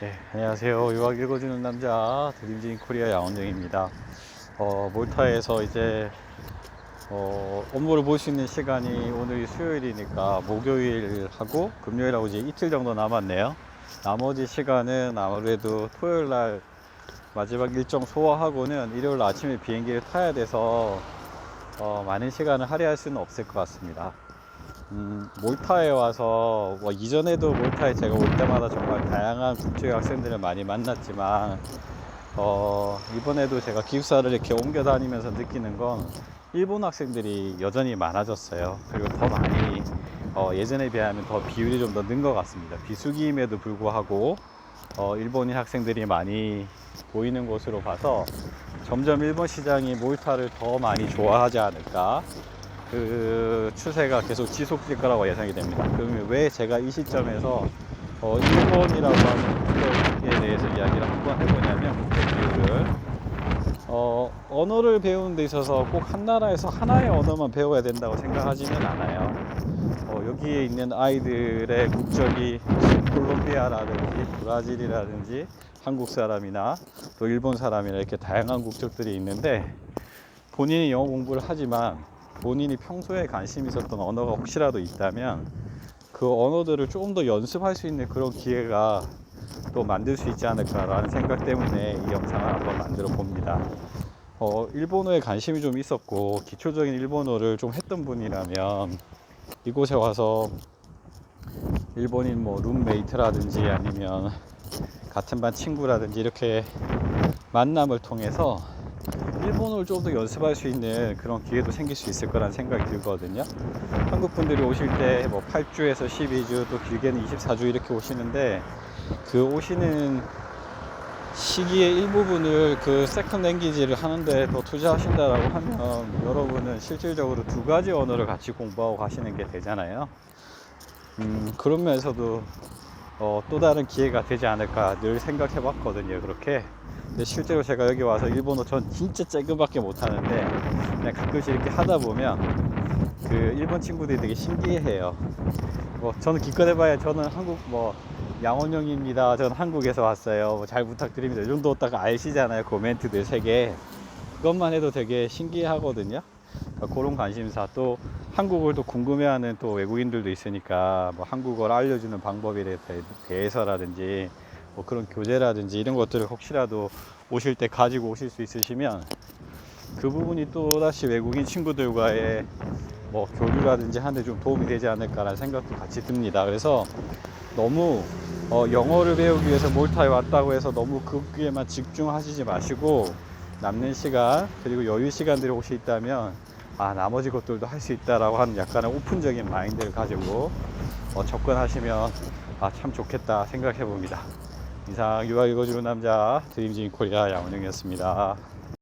네, 안녕하세요. 유학 읽어주는 남자 드림진 코리아 양원정입니다. 어, 몰타에서 이제 어, 업무를 볼 수 있는 시간이 오늘이 수요일이니까 목요일하고 금요일하고 이제 이틀 정도 남았네요. 나머지 시간은 아무래도 토요일 날 마지막 일정 소화하고는 일요일 아침에 비행기를 타야 돼서 어, 많은 시간을 할애할 수는 없을 것 같습니다. 음, 몰타에 와서 뭐 이전에도 몰타에 제가 올 때마다 정말 다양한 국제 학생들을 많이 만났지만 어, 이번에도 제가 기숙사를 이렇게 옮겨 다니면서 느끼는 건 일본 학생들이 여전히 많아졌어요. 그리고 더 많이 어, 예전에 비하면 더 비율이 좀 더 는 것 같습니다. 비수기임에도 불구하고 어, 일본인 학생들이 많이 보이는 것으로 봐서 점점 일본 시장이 몰타를 더 많이 좋아하지 않을까 그 추세가 계속 지속될 거라고 예상이 됩니다. 그러면 왜 제가 이 시점에서 어, 일본이라고 하는 국적에 대해서 이야기를 한번 해보냐면 비율을 어, 언어를 배우는 데 있어서 꼭 한 나라에서 하나의 언어만 배워야 된다고 생각하지는 않아요. 어, 여기에 있는 아이들의 국적이 콜롬비아라든지 브라질이라든지 한국 사람이나 또 일본 사람이나 이렇게 다양한 국적들이 있는데 본인이 영어 공부를 하지만 본인이 평소에 관심 있었던 언어가 혹시라도 있다면 그 언어들을 조금 더 연습할 수 있는 그런 기회가 또 만들 수 있지 않을까라는 생각 때문에 이 영상을 한번 만들어 봅니다. 어, 일본어에 관심이 좀 있었고 기초적인 일본어를 좀 했던 분이라면 이곳에 와서 일본인 뭐 룸메이트라든지 아니면 같은 반 친구라든지 이렇게 만남을 통해서 일본어를 좀 더 연습할 수 있는 그런 기회도 생길 수 있을 거란 생각이 들거든요. 한국 분들이 오실 때 뭐 8주에서 12주 또 길게는 24주 이렇게 오시는데 그 오시는 시기의 일부분을 그 세컨 랭귀지를 하는데 더 투자하신다라고 하면 여러분은 실질적으로 두 가지 언어를 같이 공부하고 가시는 게 되잖아요. 음, 그런 면에서도 어, 또 다른 기회가 되지 않을까 늘 생각해 봤거든요. 그렇게. 근데 실제로 제가 여기 와서 일본어 전 진짜 조금밖에 못하는데 그냥 가끔씩 이렇게 하다 보면 그 일본 친구들이 되게 신기해해요. 뭐 저는 기껏 해봐야 저는 한국 뭐 양원영입니다. 저는 한국에서 왔어요. 뭐 잘 부탁드립니다. 이 정도 딱 아시잖아요. 코멘트들 세 개. 그것만 해도 되게 신기하거든요. 그러니까 그런 관심사 또 한국어를 또 궁금해하는 또 외국인들도 있으니까 뭐 한국어를 알려주는 방법에 대- 대해서라든지 뭐 그런 교재라든지 이런 것들을 혹시라도 오실 때 가지고 오실 수 있으시면 그 부분이 또 다시 외국인 친구들과의 뭐 교류라든지 하는데 좀 도움이 되지 않을까라는 생각도 같이 듭니다. 그래서 너무 어, 영어를 배우기 위해서 몰타에 왔다고 해서 너무 거기에만 집중하시지 마시고 남는 시간 그리고 여유 시간들이 혹시 있다면 아 나머지 것들도 할 수 있다라고 하는 약간의 오픈적인 마인드를 가지고 어, 접근하시면 아 참 좋겠다 생각해 봅니다. 이상 유학 읽어주는 남자 드림진 코리아 양원영이었습니다.